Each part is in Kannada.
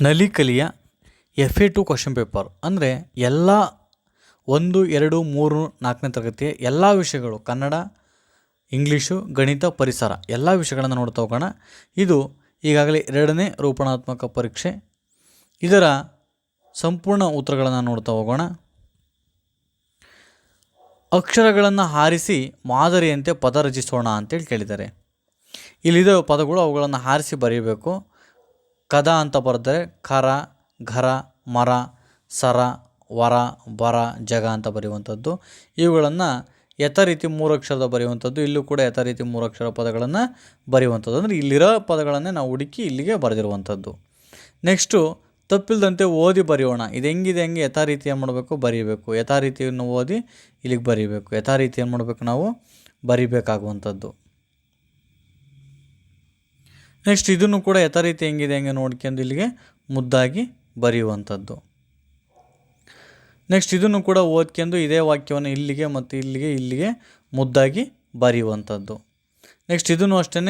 ನಲಿಕಲಿಯ F A two question paper ಅಂದರೆ ಎಲ್ಲ ಒಂದು, ಎರಡು, ಮೂರು, ನಾಲ್ಕನೇ ತರಗತಿಯ ಎಲ್ಲ ವಿಷಯಗಳು, ಕನ್ನಡ, ಇಂಗ್ಲೀಷು, ಗಣಿತ ಪರಿಸರ, ಎಲ್ಲ ವಿಷಯಗಳನ್ನು ನೋಡ್ತಾ ಹೋಗೋಣ. ಇದು ಈಗಾಗಲೇ ಎರಡನೇ ರೂಪಣಾತ್ಮಕ ಪರೀಕ್ಷೆ. ಇದರ ಸಂಪೂರ್ಣ ಉತ್ತರಗಳನ್ನು ನೋಡ್ತಾ ಹೋಗೋಣ. ಅಕ್ಷರಗಳನ್ನು ಹಾರಿಸಿ ಮಾದರಿಯಂತೆ ಪದ ರಚಿಸೋಣ ಅಂತೇಳಿ ಕೇಳಿದ್ದಾರೆ. ಇಲ್ಲಿದ್ದ ಪದಗಳು ಅವುಗಳನ್ನು ಹಾರಿಸಿ ಬರೀಬೇಕು. ಕದ ಅಂತ ಬರೆದರೆ ಖರ ಘರ, ಮರ, ಸರ, ವರ, ಬರ, ಜಗ ಅಂತ ಬರೆಯುವಂಥದ್ದು. ಇವುಗಳನ್ನು ಯಥ ರೀತಿ ಮೂರಕ್ಷರದ ಬರೆಯುವಂಥದ್ದು. ಇಲ್ಲೂ ಕೂಡ ಯಥ ರೀತಿ ಮೂರಕ್ಷರ ಪದಗಳನ್ನು ಬರೆಯುವಂಥದ್ದು. ಅಂದರೆ ಇಲ್ಲಿರೋ ಪದಗಳನ್ನೇ ನಾವು ಹುಡುಕಿ ಇಲ್ಲಿಗೆ ಬರೆದಿರುವಂಥದ್ದು. ನೆಕ್ಸ್ಟು ತಪ್ಪಿಲ್ದಂತೆ ಓದಿ ಬರೆಯೋಣ. ಇದು ಹೆಂಗಿದೆ, ಹೆಂಗೆ, ಯಥಾ ರೀತಿ ಏನು ಮಾಡಬೇಕು? ಬರೀಬೇಕು. ಯಥಾ ರೀತಿಯನ್ನು ಓದಿ ಇಲ್ಲಿಗೆ ಬರೀಬೇಕು. ಯಥಾ ರೀತಿ ಏನು ಮಾಡಬೇಕು ನಾವು? ಬರಿಬೇಕಾಗುವಂಥದ್ದು. ನೆಕ್ಸ್ಟ್ ಇದನ್ನು ಕೂಡ ಯಥಾ ರೀತಿ ಹೆಂಗಿದೆ ಹೆಂಗೆ ನೋಡ್ಕೊಂಡು ಇಲ್ಲಿಗೆ ಮುದ್ದಾಗಿ ಬರೆಯುವಂಥದ್ದು. ನೆಕ್ಸ್ಟ್ ಇದನ್ನು ಕೂಡ ಓದ್ಕೊಂಡು ಇದೇ ವಾಕ್ಯವನ್ನು ಇಲ್ಲಿಗೆ ಮತ್ತು ಇಲ್ಲಿಗೆ ಇಲ್ಲಿಗೆ ಮುದ್ದಾಗಿ ಬರೆಯುವಂಥದ್ದು. ನೆಕ್ಸ್ಟ್ ಇದನ್ನು ಅಷ್ಟೇ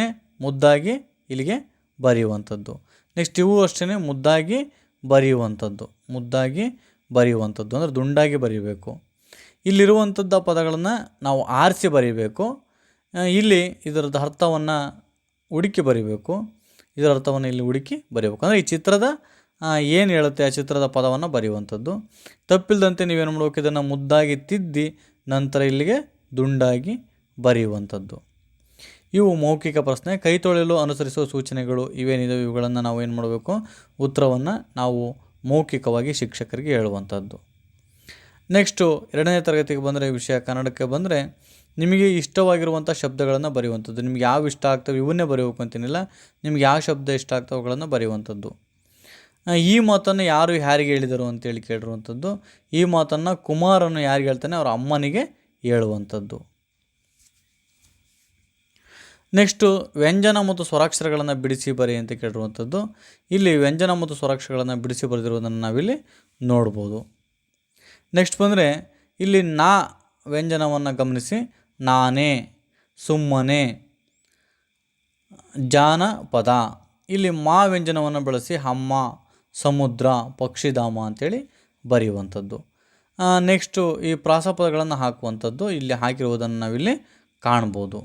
ಮುದ್ದಾಗಿ ಇಲ್ಲಿಗೆ ಬರೆಯುವಂಥದ್ದು. ನೆಕ್ಸ್ಟ್ ಇವು ಅಷ್ಟೇ ಮುದ್ದಾಗಿ ಬರೆಯುವಂಥದ್ದು. ಮುದ್ದಾಗಿ ಬರೆಯುವಂಥದ್ದು ಅಂದರೆ ದುಂಡಾಗಿ ಬರೀಬೇಕು. ಇಲ್ಲಿರುವಂಥದ್ದ ಪದಗಳನ್ನು ನಾವು ಆರಿಸಿ ಬರೀಬೇಕು. ಇಲ್ಲಿ ಇದರದ್ದು ಅರ್ಥವನ್ನು ಹುಡುಕಿ ಬರೀಬೇಕು. ಇದರ ಅರ್ಥವನ್ನು ಇಲ್ಲಿ ಹುಡುಕಿ ಬರೀಬೇಕು. ಅಂದರೆ ಈ ಚಿತ್ರದ ಏನು ಹೇಳುತ್ತೆ ಆ ಚಿತ್ರದ ಪದವನ್ನು ಬರೆಯುವಂಥದ್ದು. ತಪ್ಪಿಲ್ಲದಂತೆ ನೀವೇನು ಮಾಡಬೇಕು? ಇದನ್ನು ಮುದ್ದಾಗಿ ತಿದ್ದಿ ನಂತರ ಇಲ್ಲಿಗೆ ದುಂಡಾಗಿ ಬರೆಯುವಂಥದ್ದು. ಇವು ಮೌಖಿಕ ಪ್ರಶ್ನೆ. ಕೈ ತೊಳೆಯಲು ಅನುಸರಿಸುವ ಸೂಚನೆಗಳು ಇವೇನಿದೆ ಇವುಗಳನ್ನು ನಾವು ಏನು ಮಾಡಬೇಕು? ಉತ್ತರವನ್ನು ನಾವು ಮೌಖಿಕವಾಗಿ ಶಿಕ್ಷಕರಿಗೆ ಹೇಳುವಂಥದ್ದು. ನೆಕ್ಸ್ಟು ಎರಡನೇ ತರಗತಿಗೆ ಬಂದರೆ ವಿಷಯ ಕನ್ನಡಕ್ಕೆ ಬಂದರೆ ನಿಮಗೆ ಇಷ್ಟವಾಗಿರುವಂಥ ಶಬ್ದಗಳನ್ನು ಬರೆಯುವಂಥದ್ದು. ನಿಮ್ಗೆ ಯಾವ ಇಷ್ಟ ಆಗ್ತವೆ ಇವನ್ನೇ ಬರೆಯಬೇಕು ಅಂತೇನಿಲ್ಲ? ನಿಮ್ಗೆ ಯಾವ ಶಬ್ದ ಇಷ್ಟ ಆಗ್ತವೆ ಅವುಗಳನ್ನು ಬರೆಯುವಂಥದ್ದು. ಈ ಮಾತನ್ನು ಯಾರು ಯಾರಿಗೆ ಹೇಳಿದರು ಅಂತೇಳಿ ಕೇಳಿರುವಂಥದ್ದು. ಈ ಮಾತನ್ನು ಕುಮಾರನ್ನು ಯಾರಿಗೆ ಹೇಳ್ತಾನೆ? ಅವರ ಅಮ್ಮನಿಗೆ ಹೇಳುವಂಥದ್ದು. ನೆಕ್ಸ್ಟು, ವ್ಯಂಜನ ಮತ್ತು ಸ್ವರಾಕ್ಷರಗಳನ್ನು ಬಿಡಿಸಿ ಬರಿ ಅಂತ ಕೇಳಿರುವಂಥದ್ದು. ಇಲ್ಲಿ ವ್ಯಂಜನ ಮತ್ತು ಸ್ವರಾಕ್ಷರಗಳನ್ನು ಬಿಡಿಸಿ ಬರೆದಿರುವುದನ್ನು ನಾವಿಲ್ಲಿ ನೋಡ್ಬೋದು. ನೆಕ್ಸ್ಟ್ ಬಂದರೆ, ಇಲ್ಲಿ ನಾ ವ್ಯಂಜನವನ್ನು ಗಮನಿಸಿ. ನಾನೇ, ಸುಮ್ಮನೆ. ಜಾನಪದ. ಇಲ್ಲಿ ಮಾ ವ್ಯಂಜನವನ್ನು ಬಳಸಿ ಅಮ್ಮ, ಸಮುದ್ರ, ಪಕ್ಷಿಧಾಮ ಅಂತೇಳಿ ಬರೆಯುವಂಥದ್ದು. ನೆಕ್ಸ್ಟು ಈ ಪ್ರಾಸಪದಗಳನ್ನು ಹಾಕುವಂಥದ್ದು ಇಲ್ಲಿ ಹಾಕಿರುವುದನ್ನು ನಾವಿಲ್ಲಿ ಕಾಣ್ಬೋದು.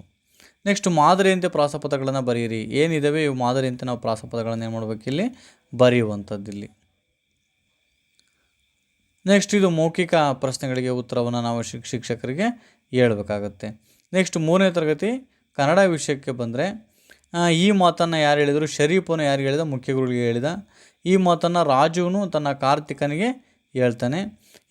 ನೆಕ್ಸ್ಟ್ ಮಾದರಿಯಂತೆ ಪ್ರಾಸಪದಗಳನ್ನು ಬರೆಯಿರಿ. ಏನಿದಾವೆ ಇವು ಮಾದರಿಯಂತೆ ನಾವು ಪ್ರಾಸಪದಗಳನ್ನು ಏನು ಮಾಡ್ಬೇಕು ಇಲ್ಲಿ? ಬರೆಯುವಂಥದ್ದು ಇಲ್ಲಿ ನೆಕ್ಸ್ಟ್ ಇದು ಮೌಖಿಕ ಪ್ರಶ್ನೆಗಳಿಗೆ ಉತ್ತರವನ್ನು ನಾವು ಶಿಕ್ ಶಿಕ್ಷಕರಿಗೆ ಹೇಳ್ಬೇಕಾಗತ್ತೆ. ನೆಕ್ಸ್ಟ್ ಮೂರನೇ ತರಗತಿ ಕನ್ನಡ ವಿಷಯಕ್ಕೆ ಬಂದರೆ ಈ ಮಾತನ್ನು ಯಾರು ಹೇಳಿದರು? ಶರೀಫನು ಯಾರಿಗೆ ಹೇಳಿದ? ಮುಖ್ಯಗುರುಗಳಿಗೆ ಹೇಳಿದ. ಈ ಮಾತನ್ನು ರಾಜುನು ತನ್ನ ಕಾರ್ತಿಕನಿಗೆ ಹೇಳ್ತಾನೆ.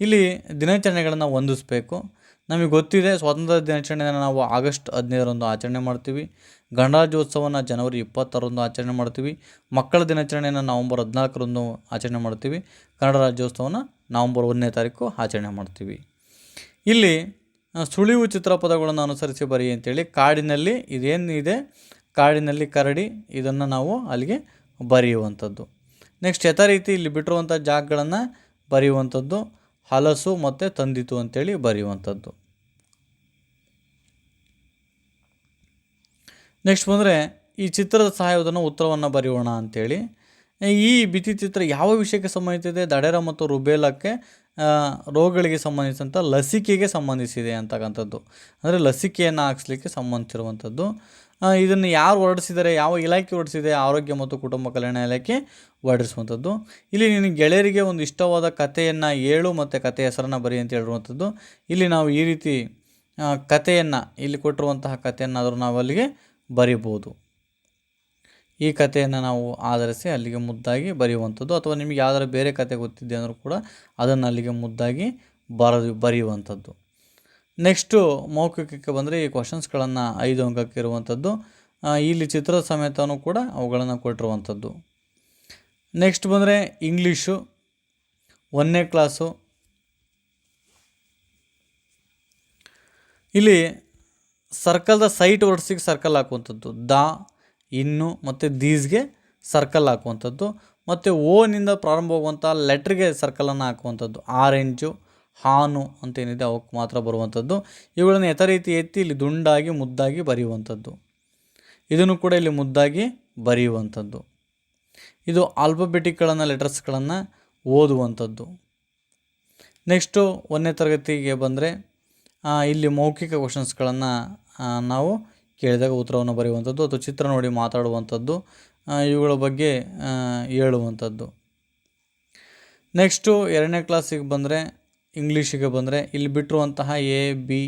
ಇಲ್ಲಿ ದಿನಾಚರಣೆಗಳನ್ನು ಹೊಂದಿಸ್ಬೇಕು. ನಮಗೆ ಗೊತ್ತಿದೆ, ಸ್ವಾತಂತ್ರ್ಯ ದಿನಾಚರಣೆಯನ್ನು ನಾವು ಆಗಸ್ಟ್ ಹದಿನೈದರಂದು ಆಚರಣೆ ಮಾಡ್ತೀವಿ. ಗಣರಾಜ್ಯೋತ್ಸವನ ಜನವರಿ ಇಪ್ಪತ್ತರಂದು ಆಚರಣೆ ಮಾಡ್ತೀವಿ. ಮಕ್ಕಳ ದಿನಾಚರಣೆಯನ್ನು ನವಂಬರ್ ಹದಿನಾಲ್ಕರಂದು ಆಚರಣೆ ಮಾಡ್ತೀವಿ. ಕನ್ನಡ ರಾಜ್ಯೋತ್ಸವನ ನವಂಬರ್ ಒಂದನೇ ತಾರೀಕು ಆಚರಣೆ ಮಾಡ್ತೀವಿ. ಇಲ್ಲಿ ಸುಳಿವು ಚಿತ್ರಪದಗಳನ್ನು ಅನುಸರಿಸಿ ಬರಿ ಅಂತೇಳಿ ಕಾಡಿನಲ್ಲಿ ಇದೇನಿದೆ? ಕಾಡಿನಲ್ಲಿ ಕರಡಿ, ಇದನ್ನು ನಾವು ಅಲ್ಲಿಗೆ ಬರೆಯುವಂಥದ್ದು. ನೆಕ್ಸ್ಟ್ ಯಥಾ ರೀತಿ ಇಲ್ಲಿ ಬಿಟ್ಟಿರುವಂಥ ಜಾಗಗಳನ್ನು ಬರೆಯುವಂಥದ್ದು, ಹಲಸು ಮತ್ತು ತಂದಿತು ಅಂತೇಳಿ ಬರೆಯುವಂಥದ್ದು. ನೆಕ್ಸ್ಟ್ ಬಂದರೆ ಈ ಚಿತ್ರದ ಸಹಾಯವನ್ನು ಉತ್ತರವನ್ನು ಬರೆಯೋಣ ಅಂತೇಳಿ. ಈ ಭಿತ್ತಿಚಿತ್ರ ಯಾವ ವಿಷಯಕ್ಕೆ ಸಂಬಂಧಿಸಿದೆ? ದಡೆರ ಮತ್ತು ರುಬೇಲಕ್ಕೆ ರೋಗಗಳಿಗೆ ಸಂಬಂಧಿಸಿದಂಥ ಲಸಿಕೆಗೆ ಸಂಬಂಧಿಸಿದೆ ಅಂತಕ್ಕಂಥದ್ದು. ಅಂದರೆ ಲಸಿಕೆಯನ್ನು ಹಾಕ್ಸ್ಲಿಕ್ಕೆ ಸಂಬಂಧಿಸಿರುವಂಥದ್ದು. ಇದನ್ನು ಯಾರು ಹೊರಡಿಸಿದ್ದಾರೆ? ಯಾವ ಇಲಾಖೆ ಹೊರಡಿಸಿದೆ? ಆರೋಗ್ಯ ಮತ್ತು ಕುಟುಂಬ ಕಲ್ಯಾಣ ಇಲಾಖೆ ಹೊರಡಿಸುವಂಥದ್ದು. ಇಲ್ಲಿ ನಿನ್ನ ಗೆಳೆಯರಿಗೆ ಒಂದು ಇಷ್ಟವಾದ ಕಥೆಯನ್ನು ಏಳು ಮತ್ತು ಕಥೆಯ ಹೆಸರನ್ನು ಬರಿ ಅಂತ ಹೇಳಿರುವಂಥದ್ದು. ಇಲ್ಲಿ ನಾವು ಈ ರೀತಿ ಕಥೆಯನ್ನು, ಇಲ್ಲಿ ಕೊಟ್ಟಿರುವಂತಹ ಕಥೆಯನ್ನಾದರೂ ನಾವು ಅಲ್ಲಿಗೆ ಬರಿಬೋದು. ಈ ಕಥೆಯನ್ನು ನಾವು ಆಧರಿಸಿ ಅಲ್ಲಿಗೆ ಮುದ್ದಾಗಿ ಬರೆಯುವಂಥದ್ದು ಅಥವಾ ನಿಮಗೆ ಯಾವ್ದಾರು ಬೇರೆ ಕತೆ ಗೊತ್ತಿದೆ ಅಂದರೂ ಕೂಡ ಅದನ್ನು ಅಲ್ಲಿಗೆ ಮುದ್ದಾಗಿ ಬರೆದು ಬರೆಯುವಂಥದ್ದು. ನೆಕ್ಸ್ಟು ಮೌಖಿಕಕ್ಕೆ ಬಂದರೆ ಈ ಕ್ವಶನ್ಸ್ಗಳನ್ನು ಐದು ಅಂಕಕ್ಕೆ ಇರುವಂಥದ್ದು. ಇಲ್ಲಿ ಚಿತ್ರದ ಸಮೇತನೂ ಕೂಡ ಅವುಗಳನ್ನು ಕೊಟ್ಟಿರುವಂಥದ್ದು. ನೆಕ್ಸ್ಟ್ ಬಂದರೆ ಇಂಗ್ಲೀಷು ಒಂದನೇ ಕ್ಲಾಸು ಇಲ್ಲಿ ಸರ್ಕಲ್ದ ಸೈಟ್ ವರ್ಡ್ಸಿಗೆ ಸರ್ಕಲ್ ಹಾಕುವಂಥದ್ದು. ದ ಇನ್ನು ಮತ್ತು ದೀಸ್ಗೆ ಸರ್ಕಲ್ ಹಾಕುವಂಥದ್ದು. ಮತ್ತು ಓನಿಂದ ಪ್ರಾರಂಭವಾಗುವಂಥ ಲೆಟ್ರಿಗೆ ಸರ್ಕಲನ್ನು ಹಾಕುವಂಥದ್ದು. ಆರೆಂಜು ಹಾನು ಅಂತೇನಿದೆ ಅವಕ್ಕೆ ಮಾತ್ರ ಬರುವಂಥದ್ದು. ಇವುಗಳನ್ನು ಯಥ ರೀತಿ ಎತ್ತಿ ಇಲ್ಲಿ ದುಂಡಾಗಿ, ಮುದ್ದಾಗಿ ಬರೆಯುವಂಥದ್ದು. ಇದನ್ನು ಕೂಡ ಇಲ್ಲಿ ಮುದ್ದಾಗಿ ಬರೆಯುವಂಥದ್ದು. ಇದು ಆಲ್ಫಬೆಟಿಕ್ಗಳನ್ನು ಲೆಟರ್ಸ್ಗಳನ್ನು ಓದುವಂಥದ್ದು. ನೆಕ್ಸ್ಟು ಒಂದನೇ ತರಗತಿಗೆ ಬಂದರೆ ಇಲ್ಲಿ ಮೌಖಿಕ ಕ್ವಶನ್ಸ್ಗಳನ್ನು ನಾವು ಕೇಳಿದಾಗ ಉತ್ತರವನ್ನು ಬರೆಯುವಂಥದ್ದು ಅಥವಾ ಚಿತ್ರ ನೋಡಿ ಮಾತಾಡುವಂಥದ್ದು ಇವುಗಳ ಬಗ್ಗೆ ಹೇಳುವಂಥದ್ದು. ನೆಕ್ಸ್ಟು ಎರಡನೇ ಕ್ಲಾಸಿಗೆ ಬಂದರೆ, ಇಂಗ್ಲೀಷಿಗೆ ಬಂದರೆ, ಇಲ್ಲಿ ಬಿಟ್ಟಿರುವಂತಹ ಎ, ಬಿ,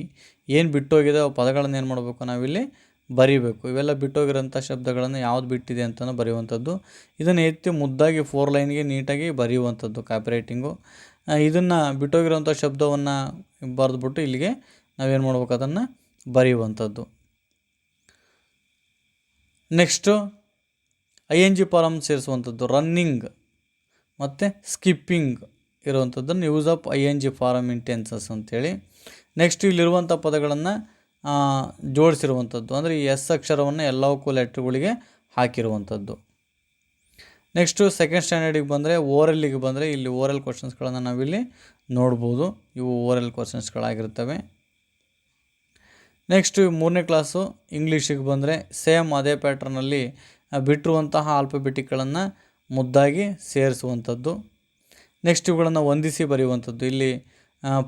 ಏನು ಬಿಟ್ಟೋಗಿದೆ ಆ ಪದಗಳನ್ನು ಏನು ಮಾಡಬೇಕು ನಾವಿಲ್ಲಿ? ಬರೀಬೇಕು. ಇವೆಲ್ಲ ಬಿಟ್ಟೋಗಿರೋಂಥ ಶಬ್ದಗಳನ್ನು ಯಾವ್ದು ಬಿಟ್ಟಿದೆ ಅಂತಲೂ ಬರೆಯುವಂಥದ್ದು. ಇದನ್ನು ಎತ್ತಿ ಮುದ್ದಾಗಿ ಫೋರ್ ಲೈನ್ಗೆ ನೀಟಾಗಿ ಬರೆಯುವಂಥದ್ದು ಕಾಪಿರೈಟಿಂಗು. ಇದನ್ನು ಬಿಟ್ಟೋಗಿರೋಂಥ ಶಬ್ದವನ್ನು ಬರೆದ್ಬಿಟ್ಟು ಇಲ್ಲಿಗೆ ನಾವೇನು ಮಾಡ್ಬೇಕು, ಅದನ್ನು ಬರೆಯುವಂಥದ್ದು. Next I N G form ಸೇರಿಸುವಂಥದ್ದು running ಮತ್ತು skipping ಇರುವಂಥದ್ದನ್ನು use of I N G form in tenses ಅಂತೇಳಿ. ನೆಕ್ಸ್ಟ್ ಇಲ್ಲಿರುವಂಥ ಪದಗಳನ್ನು ಜೋಡಿಸಿರುವಂಥದ್ದು. ಅಂದರೆ ಈ ಎಸ್ ಅಕ್ಷರವನ್ನು ಎಲ್ಲವಕ್ಕೂ ಲೆಟ್ರ್ಗಳಿಗೆ ಹಾಕಿರುವಂಥದ್ದು. ನೆಕ್ಸ್ಟು ಸೆಕೆಂಡ್ ಸ್ಟ್ಯಾಂಡರ್ಡಿಗೆ ಬಂದರೆ ಓರಲ್ಲಿಗೆ ಬಂದರೆ ಇಲ್ಲಿ ಓರಲ್ ಕ್ವಶನ್ಸ್ಗಳನ್ನು ನಾವಿಲ್ಲಿ ನೋಡ್ಬೋದು. ಇವು ಓರಲ್ ಕ್ವಶನ್ಸ್ಗಳಾಗಿರ್ತವೆ ನೆಕ್ಸ್ಟ್ ಮೂರನೇ ಕ್ಲಾಸು ಇಂಗ್ಲೀಷಿಗೆ ಬಂದರೆ ಸೇಮ್ ಅದೇ ಪ್ಯಾಟ್ರನಲ್ಲಿ ಬಿಟ್ಟಿರುವಂತಹ ಆಲ್ಫಬೆಟಿಕ್ಗಳನ್ನು ಮುದ್ದಾಗಿ ಸೇರಿಸುವಂಥದ್ದು. ನೆಕ್ಸ್ಟ್ ಇವುಗಳನ್ನು ಹೊಂದಿಸಿ ಬರೆಯುವಂಥದ್ದು. ಇಲ್ಲಿ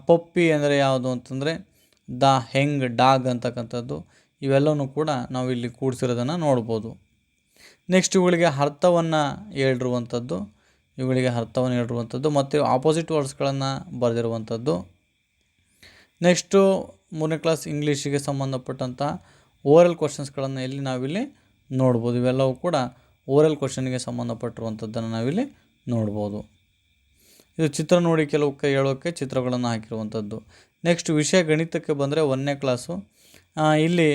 ಪಪ್ಪಿ ಅಂದರೆ ಯಾವುದು ಅಂತಂದರೆ ದ ಹೆಂಗ್, ಡಾಗ್ ಅಂತಕ್ಕಂಥದ್ದು. ಇವೆಲ್ಲವೂ ಕೂಡ ನಾವು ಇಲ್ಲಿ ಕೂಡಿಸಿರೋದನ್ನು ನೋಡ್ಬೋದು. ನೆಕ್ಸ್ಟ್ ಇವುಗಳಿಗೆ ಅರ್ಥವನ್ನು ಹೇಳಿರುವಂಥದ್ದು. ಇವುಗಳಿಗೆ ಅರ್ಥವನ್ನು ಹೇಳಿರುವಂಥದ್ದು. ಮತ್ತು ಆಪೋಸಿಟ್ ವರ್ಡ್ಸ್ಗಳನ್ನು ಬರೆದಿರುವಂಥದ್ದು. ನೆಕ್ಸ್ಟು ಮೂರನೇ ಕ್ಲಾಸ್ ಇಂಗ್ಲೀಷಿಗೆ ಸಂಬಂಧಪಟ್ಟಂಥ ಓರಲ್ ಕ್ವಶನ್ಸ್ಗಳನ್ನು ಇಲ್ಲಿ ನಾವಿಲ್ಲಿ ನೋಡ್ಬೋದು. ಇವೆಲ್ಲವೂ ಕೂಡ ಓರಲ್ ಕ್ವಶನ್ಗೆ ಸಂಬಂಧಪಟ್ಟಿರುವಂಥದ್ದನ್ನು ನಾವಿಲ್ಲಿ ನೋಡ್ಬೋದು. ಇದು ಚಿತ್ರ ನೋಡಿ ಕೆಲವು ಕೈ ಹೇಳೋಕ್ಕೆ ಚಿತ್ರಗಳನ್ನು ಹಾಕಿರುವಂಥದ್ದು ನೆಕ್ಸ್ಟ್ ವಿಷಯ ಗಣಿತಕ್ಕೆ ಬಂದರೆ ಒಂದನೇ ಕ್ಲಾಸು ಇಲ್ಲಿ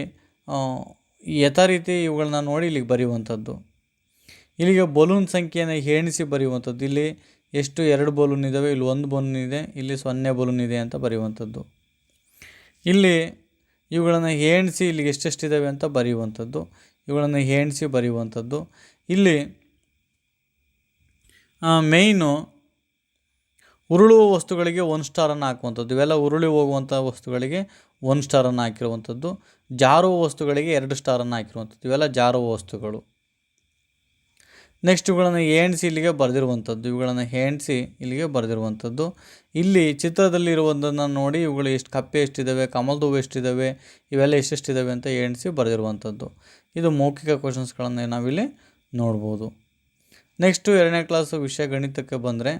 ಯಥಾ ರೀತಿ ಇವುಗಳನ್ನ ನೋಡಿ ಇಲ್ಲಿಗೆ ಬರೆಯುವಂಥದ್ದು ಇಲ್ಲಿಗೆ ಬಲೂನ್ ಸಂಖ್ಯೆಯನ್ನು ಎಣಿಸಿ ಬರೆಯುವಂಥದ್ದು ಇಲ್ಲಿ ಎಷ್ಟು ಎರಡು ಬಲೂನ್ ಇದ್ದಾವೆ ಇಲ್ಲಿ ಒಂದು ಬಲೂನ್ ಇದೆ, ಇಲ್ಲಿ ಸೊನ್ನೆ ಬಲೂನ್ ಇದೆ ಅಂತ ಬರೆಯುವಂಥದ್ದು ಇಲ್ಲಿ ಇವುಗಳನ್ನು ಎಣಿಸಿ ಇಲ್ಲಿ ಎಷ್ಟೆಷ್ಟಿದ್ದಾವೆ ಅಂತ ಬರೆಯುವಂಥದ್ದು, ಇವುಗಳನ್ನು ಎಣಿಸಿ ಬರೆಯುವಂಥದ್ದು. ಇಲ್ಲಿ ಮೇಯ್ನು ಉರುಳುವ ವಸ್ತುಗಳಿಗೆ ಒನ್ ಸ್ಟಾರನ್ನು ಹಾಕುವಂಥದ್ದು. ಇವೆಲ್ಲ ಉರುಳಿ ಹೋಗುವಂಥ ವಸ್ತುಗಳಿಗೆ ಒನ್ ಸ್ಟಾರನ್ನು ಹಾಕಿರುವಂಥದ್ದು. ಜಾರುವ ವಸ್ತುಗಳಿಗೆ ಎರಡು ಸ್ಟಾರನ್ನು ಹಾಕಿರುವಂಥದ್ದು. ಇವೆಲ್ಲ ಜಾರುವ ವಸ್ತುಗಳು. ನೆಕ್ಸ್ಟ್ ಇವುಗಳನ್ನು ಎಣಿಸಿ ಇಲ್ಲಿಗೆ ಬರೆದಿರುವಂಥದ್ದು. ಇವುಗಳನ್ನು ಹೆಣ್ಸಿ ಇಲ್ಲಿಗೆ ಬರೆದಿರುವಂಥದ್ದು. ಇಲ್ಲಿ ಚಿತ್ರದಲ್ಲಿ ನೋಡಿ ಇವುಗಳು ಎಷ್ಟು ಕಪ್ಪೆ ಎಷ್ಟಿದ್ದಾವೆ ಕಮಲ್ದು ಹೂವು ಎಷ್ಟಿದ್ದಾವೆ ಇವೆಲ್ಲ ಎಷ್ಟೆಷ್ಟಿದ್ದಾವೆ ಅಂತ ಎಣಿಸಿ ಬರೆದಿರುವಂಥದ್ದು. ಇದು ಮೌಖಿಕ ಕ್ವಶನ್ಸ್ಗಳನ್ನು ನಾವಿಲ್ಲಿ ನೋಡ್ಬೋದು. ನೆಕ್ಸ್ಟು ಎರಡನೇ ಕ್ಲಾಸು ವಿಷಯ ಗಣಿತಕ್ಕೆ ಬಂದರೆ,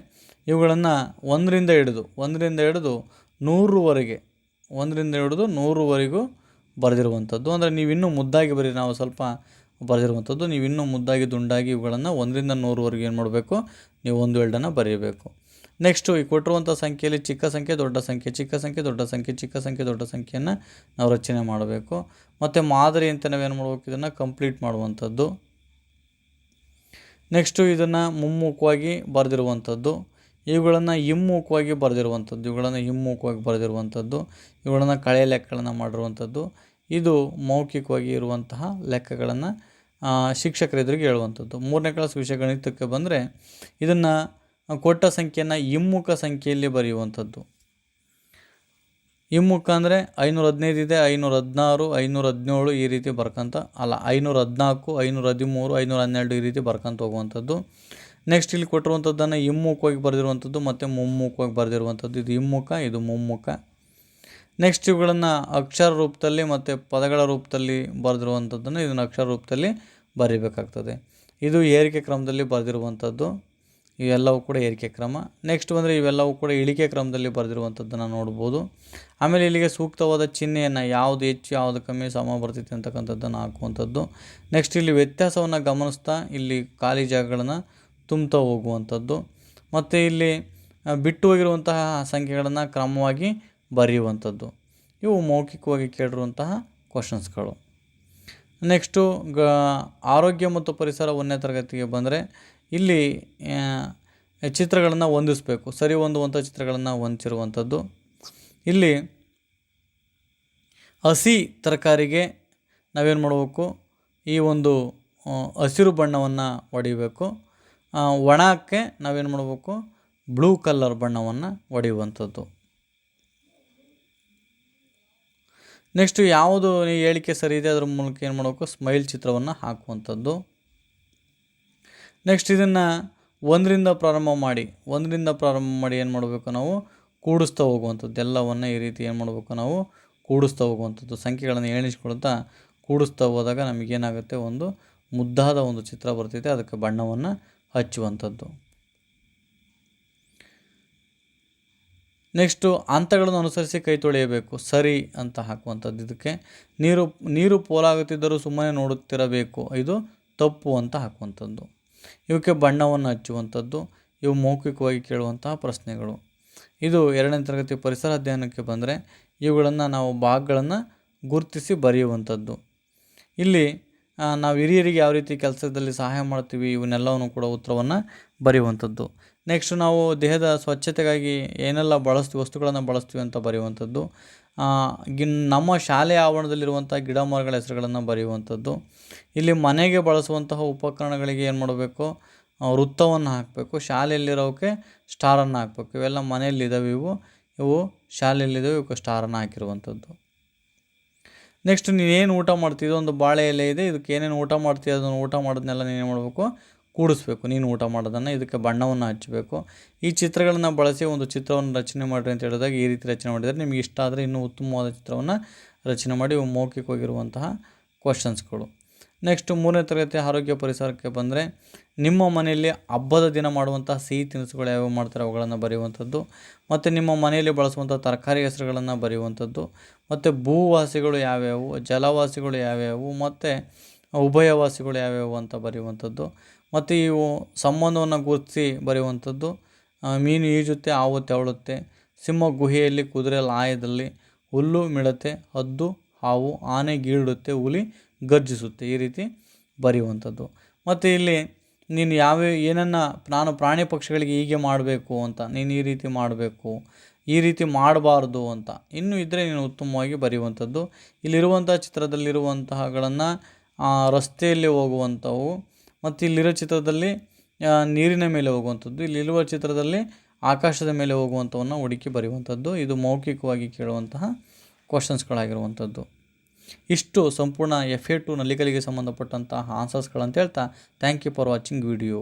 ಇವುಗಳನ್ನು ಒಂದರಿಂದ ಹಿಡಿದು ಒಂದರಿಂದ ಹಿಡಿದು ನೂರುವರೆಗೆ ಒಂದರಿಂದ ಹಿಡಿದು ನೂರುವರೆಗೂ ಬರೆದಿರುವಂಥದ್ದು. ಅಂದರೆ ನೀವು ಇನ್ನೂ ಮುದ್ದಾಗಿ ಬರೀ ನಾವು ಸ್ವಲ್ಪ ಬರೆದಿರುವಂಥದ್ದು, ನೀವು ಇನ್ನೂ ಮುದ್ದಾಗಿ ದುಂಡಾಗಿ ಇವುಗಳನ್ನು ಒಂದರಿಂದ ನೂರುವರೆಗೆ ಏನು ಮಾಡಬೇಕು? ನೀವು ಒಂದು ಎರಡನ್ನು ಬರೆಯಬೇಕು ನೆಕ್ಸ್ಟು ಈ ಕೊಟ್ಟಿರುವಂಥ ಸಂಖ್ಯೆಯಲ್ಲಿ ಚಿಕ್ಕ ಸಂಖ್ಯೆ, ದೊಡ್ಡ ಸಂಖ್ಯೆ, ಚಿಕ್ಕ ಸಂಖ್ಯೆ, ದೊಡ್ಡ ಸಂಖ್ಯೆ, ಚಿಕ್ಕ ಸಂಖ್ಯೆ, ದೊಡ್ಡ ಸಂಖ್ಯೆಯನ್ನು ನಾವು ರಚನೆ ಮಾಡಬೇಕು. ಮತ್ತು ಮಾದರಿ ಅಂತ ನಾವೇನು ಮಾಡಬೇಕು? ಇದನ್ನು ಕಂಪ್ಲೀಟ್ ಮಾಡುವಂಥದ್ದು. ನೆಕ್ಸ್ಟು ಇದನ್ನು ಮುಮ್ಮುಖವಾಗಿ ಬರೆದಿರುವಂಥದ್ದು. ಇವುಗಳನ್ನು ಹಿಮ್ಮುಖವಾಗಿ ಬರೆದಿರುವಂಥದ್ದು. ಇವುಗಳನ್ನು ಹಿಮ್ಮುಖವಾಗಿ ಬರೆದಿರುವಂಥದ್ದು. ಇವುಗಳನ್ನು ಕಳೆ ಲೆಕ್ಕಗಳನ್ನು ಮಾಡಿರುವಂಥದ್ದು. ಇದು ಮೌಖಿಕವಾಗಿ ಇರುವಂತಹ ಲೆಕ್ಕಗಳನ್ನು ಶಿಕ್ಷಕರ ಎದುರಿಗೆ ಹೇಳುವಂಥದ್ದು. ಮೂರನೇ ಕ್ಲಾಸ್ ವಿಷಯ ಗಣಿತಕ್ಕೆ ಬಂದರೆ ಇದನ್ನು ಕೊಟ್ಟ ಸಂಖ್ಯೆಯನ್ನು ಹಿಮ್ಮುಖ ಸಂಖ್ಯೆಯಲ್ಲಿ ಬರೆಯುವಂಥದ್ದು. ಹಿಮ್ಮುಖ ಅಂದರೆ ಐನೂರ ಹದಿನೈದು ಇದೆ ಐನೂರ ಹದಿನಾರು ಐನೂರ ಹದಿನೇಳು ಈ ರೀತಿ ಬರ್ಕಂತ ಅಲ್ಲ ಐನೂರ ಹದಿನಾಲ್ಕು ಐನೂರ ಹದಿಮೂರು ಐನೂರ ಹನ್ನೆರಡು ಈ ರೀತಿ ಬರ್ಕಂತ ಹೋಗುವಂಥದ್ದು. ನೆಕ್ಸ್ಟ್ ಇಲ್ಲಿ ಕೊಟ್ಟಿರುವಂಥದ್ದನ್ನು ಹಿಮ್ಮುಖವಾಗಿ ಬರೆದಿರುವಂಥದ್ದು ಮತ್ತು ಮುಮ್ಮುಖವಾಗಿ ಬರೆದಿರುವಂಥದ್ದು. ಇದು ಹಿಮ್ಮುಖ, ಇದು ಮುಮ್ಮುಖ. ನೆಕ್ಸ್ಟ್ ಇವುಗಳನ್ನು ಅಕ್ಷರ ರೂಪದಲ್ಲಿ ಮತ್ತು ಪದಗಳ ರೂಪದಲ್ಲಿ ಬರೆದಿರುವಂಥದ್ದನ್ನು ಇದನ್ನು ಅಕ್ಷರ ರೂಪದಲ್ಲಿ ಬರೀಬೇಕಾಗ್ತದೆ. ಇದು ಏರಿಕೆ ಕ್ರಮದಲ್ಲಿ ಬರೆದಿರುವಂಥದ್ದು ಇವೆಲ್ಲವೂ ಕೂಡ ಏರಿಕೆ ಕ್ರಮ. ನೆಕ್ಸ್ಟ್ ಬಂದರೆ ಇವೆಲ್ಲವೂ ಕೂಡ ಇಳಿಕೆ ಕ್ರಮದಲ್ಲಿ ಬರೆದಿರುವಂಥದ್ದನ್ನು ನೋಡ್ಬೋದು. ಆಮೇಲೆ ಇಲ್ಲಿಗೆ ಸೂಕ್ತವಾದ ಚಿಹ್ನೆಯನ್ನು ಯಾವುದು ಹೆಚ್ಚು, ಯಾವುದು ಕಮ್ಮಿ ಸಮ ಬರ್ತೈತೆ ಅಂತಕ್ಕಂಥದ್ದನ್ನು ಹಾಕುವಂಥದ್ದು. ನೆಕ್ಸ್ಟ್ ಇಲ್ಲಿ ವ್ಯತ್ಯಾಸವನ್ನು ಗಮನಿಸ್ತಾ ಇಲ್ಲಿ ಖಾಲಿ ಜಾಗಗಳನ್ನು ತುಂಬ್ತಾ ಹೋಗುವಂಥದ್ದು. ಮತ್ತು ಇಲ್ಲಿ ಬಿಟ್ಟು ಹೋಗಿರುವಂತಹ ಸಂಖ್ಯೆಗಳನ್ನು ಕ್ರಮವಾಗಿ ಬರೆಯುವಂಥದ್ದು. ಇವು ಮೌಖಿಕವಾಗಿ ಕೇಳಿರುವಂತಹ ಕ್ವಶನ್ಸ್ಗಳು ನೆಕ್ಸ್ಟು ಗ, ಆರೋಗ್ಯ ಮತ್ತು ಪರಿಸರ ಒಂದನೇ ತರಗತಿಗೆ ಬಂದರೆ ಇಲ್ಲಿ ಚಿತ್ರಗಳನ್ನು ಹೊಂದಿಸ್ಬೇಕು. ಸರಿ ಹೊಂದುವಂಥ ಚಿತ್ರಗಳನ್ನು ಹೊಂದಿರುವಂಥದ್ದು ಇಲ್ಲಿ ಹಸಿ ತರಕಾರಿಗೆ ನಾವೇನು ಮಾಡಬೇಕು? ಈ ಒಂದು ಹಸಿರು ಬಣ್ಣವನ್ನು ಹೊಡಿಬೇಕು ಒಣಕ್ಕೆ ನಾವೇನು ಮಾಡಬೇಕು? ಬ್ಲೂ ಕಲರ್ ಬಣ್ಣವನ್ನು ಹೊಡೆಯುವಂಥದ್ದು ನೆಕ್ಸ್ಟು ಯಾವುದು ಹೇಳಿಕೆ ಸರಿ ಇದೆ, ಅದ್ರ ಮೂಲಕ ಏನು ಮಾಡಬೇಕು? ಸ್ಮೈಲ್ ಚಿತ್ರವನ್ನು ಹಾಕುವಂಥದ್ದು. ನೆಕ್ಸ್ಟ್ ಇದನ್ನು ಒಂದರಿಂದ ಪ್ರಾರಂಭ ಮಾಡಿ, ಒಂದರಿಂದ ಪ್ರಾರಂಭ ಮಾಡಿ ಏನು ಮಾಡಬೇಕು ನಾವು? ಕೂಡಿಸ್ತಾ ಹೋಗುವಂಥದ್ದು. ಎಲ್ಲವನ್ನು ಈ ರೀತಿ ಏನು ಮಾಡಬೇಕು ನಾವು? ಕೂಡಿಸ್ತಾ ಹೋಗುವಂಥದ್ದು. ಸಂಖ್ಯೆಗಳನ್ನು ಎಣಿಸ್ಕೊಳ್ತಾ ಕೂಡಿಸ್ತಾ ಹೋದಾಗ ನಮಗೇನಾಗುತ್ತೆ? ಒಂದು ಮುದ್ದಾದ ಒಂದು ಚಿತ್ರ ಬರ್ತೈತೆ ಅದಕ್ಕೆ ಬಣ್ಣವನ್ನು ಹಚ್ಚುವಂಥದ್ದು. ನೆಕ್ಸ್ಟು ಹಂತಗಳನ್ನು ಅನುಸರಿಸಿ ಕೈ ತೊಳೆಯಬೇಕು. ಸರಿ ಅಂತ ಹಾಕುವಂಥದ್ದು. ಇದಕ್ಕೆ ನೀರು ನೀರು ಪೋಲಾಗುತ್ತಿದ್ದರೂ ಸುಮ್ಮನೆ ನೋಡುತ್ತಿರಬೇಕು. ಇದು ತಪ್ಪು ಅಂತ ಹಾಕುವಂಥದ್ದು. ಇವಕ್ಕೆ ಬಣ್ಣವನ್ನು ಹಚ್ಚುವಂಥದ್ದು. ಇವು ಮೌಖಿಕವಾಗಿ ಕೇಳುವಂತಹ ಪ್ರಶ್ನೆಗಳು. ಇದು ಎರಡನೇ ತರಗತಿ ಪರಿಸರ ಅಧ್ಯಯನಕ್ಕೆ ಬಂದರೆ ಇವುಗಳನ್ನು ನಾವು ಭಾಗಗಳನ್ನು ಗುರುತಿಸಿ ಬರೆಯುವಂಥದ್ದು. ಇಲ್ಲಿ ನಾವು ಹಿರಿಯರಿಗೆ ಯಾವ ರೀತಿ ಕೆಲಸದಲ್ಲಿ ಸಹಾಯ ಮಾಡ್ತೀವಿ ಇವನ್ನೆಲ್ಲವನ್ನು ಕೂಡ ಉತ್ತರವನ್ನು ಬರೆಯುವಂಥದ್ದು. ನೆಕ್ಸ್ಟ್ ನಾವು ದೇಹದ ಸ್ವಚ್ಛತೆಗಾಗಿ ಏನೆಲ್ಲ ಬಳಸ್ತೀವಿ, ವಸ್ತುಗಳನ್ನು ಬಳಸ್ತೀವಿ ಅಂತ ಬರೆಯುವಂಥದ್ದು ಗಿನ್, ನಮ್ಮ ಶಾಲೆಯ ಆವರಣದಲ್ಲಿರುವಂಥ ಗಿಡ ಮರಗಳ ಹೆಸರುಗಳನ್ನು ಬರೆಯುವಂಥದ್ದು, ಇಲ್ಲಿ ಮನೆಗೆ ಬಳಸುವಂತಹ ಉಪಕರಣಗಳಿಗೆ ಏನು ಮಾಡಬೇಕು ವೃತ್ತವನ್ನು ಹಾಕಬೇಕು ಶಾಲೆಯಲ್ಲಿರೋಕ್ಕೆ ಸ್ಟಾರನ್ನು ಹಾಕಬೇಕು, ಇವೆಲ್ಲ ಮನೆಯಲ್ಲಿದ್ದಾವೆ ಇವು ಇವು ಶಾಲೆಯಲ್ಲಿದ್ದಾವೆ ಇವಕ್ಕೆ ಸ್ಟಾರನ್ನು ಹಾಕಿರುವಂಥದ್ದು. ನೆಕ್ಸ್ಟ್ ನೀನೇನು ಊಟ ಮಾಡ್ತೀವಿ ಒಂದು ಬಾಳೆ ಎಲೆ ಇದೆ, ಇದಕ್ಕೆ ಏನೇನು ಊಟ ಮಾಡ್ತೀಯ, ಅದನ್ನು ಊಟ ಮಾಡೋದನ್ನೆಲ್ಲ ನೀನು ಮಾಡಬೇಕು ಕೂಡಿಸ್ಬೇಕು. ನೀನು ಊಟ ಮಾಡೋದನ್ನು ಇದಕ್ಕೆ ಬಣ್ಣವನ್ನು ಹಚ್ಚಬೇಕು. ಈ ಚಿತ್ರಗಳನ್ನು ಬಳಸಿ ಒಂದು ಚಿತ್ರವನ್ನು ರಚನೆ ಮಾಡಿರಿ ಅಂತ ಹೇಳಿದಾಗ ಈ ರೀತಿ ರಚನೆ ಮಾಡಿದರೆ ನಿಮಗೆ ಇಷ್ಟ ಆದರೆ ಇನ್ನೂ ಉತ್ತಮವಾದ ಚಿತ್ರವನ್ನು ರಚನೆ ಮಾಡಿ ಮೌಖಿಕ ಮೌಖಿಕವಾಗಿರುವಂತಹ ಕ್ವಶನ್ಸ್ಗಳು ನೆಕ್ಸ್ಟ್ ಮೂರನೇ ತರಗತಿ ಆರೋಗ್ಯ ಪರಿಸರಕ್ಕೆ ಬಂದರೆ ನಿಮ್ಮ ಮನೆಯಲ್ಲಿ ಹಬ್ಬದ ದಿನ ಮಾಡುವಂತಹ ಸಿಹಿ ತಿನಿಸುಗಳು ಯಾವ್ಯಾವ ಮಾಡ್ತಾರೆ ಅವುಗಳನ್ನು ಬರೆಯುವಂಥದ್ದು. ಮತ್ತು ನಿಮ್ಮ ಮನೆಯಲ್ಲಿ ಬಳಸುವಂಥ ತರಕಾರಿ ಹೆಸರುಗಳನ್ನು ಬರೆಯುವಂಥದ್ದು. ಮತ್ತು ಭೂವಾಸಿಗಳು ಯಾವ್ಯಾವು, ಜಲವಾಸಿಗಳು ಯಾವ್ಯಾವು, ಮತ್ತು ಉಭಯವಾಸಿಗಳು ಯಾವ್ಯಾವು ಅಂತ ಬರೆಯುವಂಥದ್ದು. ಮತ್ತು ಇವು ಸಂಬಂಧವನ್ನು ಗುರುತಿಸಿ ಬರೆಯುವಂಥದ್ದು ಮೀನು ಈಜುತ್ತೆ ಹಾವು ತೆವಳುತ್ತೆ ಸಿಂಹ ಗುಹೆಯಲ್ಲಿ ಕುದುರೆ ಲಾಯದಲ್ಲಿ ಹುಲ್ಲು ಮಿಡತೆ ಹದ್ದು, ಹಾವು, ಆನೆ ಗೀಳುತ್ತೆ ಹುಲಿ ಗರ್ಜಿಸುತ್ತೆ ಈ ರೀತಿ ಬರೆಯುವಂಥದ್ದು. ಮತ್ತು ಇಲ್ಲಿ ನೀನು ಯಾವ ಏನನ್ನು ನಾನು ಪ್ರಾಣಿ ಪಕ್ಷಿಗಳಿಗೆ ಹೀಗೆ ಮಾಡಬೇಕು ಅಂತ, ನೀನು ಈ ರೀತಿ ಮಾಡಬೇಕು, ಈ ರೀತಿ ಮಾಡಬಾರ್ದು ಅಂತ ಇನ್ನೂ ಇದ್ದರೆ ನೀನು ಉತ್ತಮವಾಗಿ ಬರೆಯುವಂಥದ್ದು. ಇಲ್ಲಿರುವಂಥ ಚಿತ್ರದಲ್ಲಿರುವಂತಹಗಳನ್ನು ರಸ್ತೆಯಲ್ಲಿ ಹೋಗುವಂಥವು ಮತ್ತು ಇಲ್ಲಿರೋ ಚಿತ್ರದಲ್ಲಿ ನೀರಿನ ಮೇಲೆ ಹೋಗುವಂಥದ್ದು, ಇಲ್ಲಿರುವ ಚಿತ್ರದಲ್ಲಿ ಆಕಾಶದ ಮೇಲೆ ಹೋಗುವಂಥವನ್ನು ಹುಡುಕಿ ಬರೆಯುವಂಥದ್ದು. ಇದು ಮೌಖಿಕವಾಗಿ ಕೇಳುವಂತಹ ಕ್ವಶನ್ಸ್ಗಳಾಗಿರುವಂಥದ್ದು ಇಷ್ಟು ಸಂಪೂರ್ಣ ಎಫ್ ಎ ಟು ನಲಿಕಲಿಗೆ ಸಂಬಂಧಪಟ್ಟಂತಹ ಆನ್ಸರ್ಸ್ಗಳಂತ ಹೇಳ್ತಾ thank you for watching video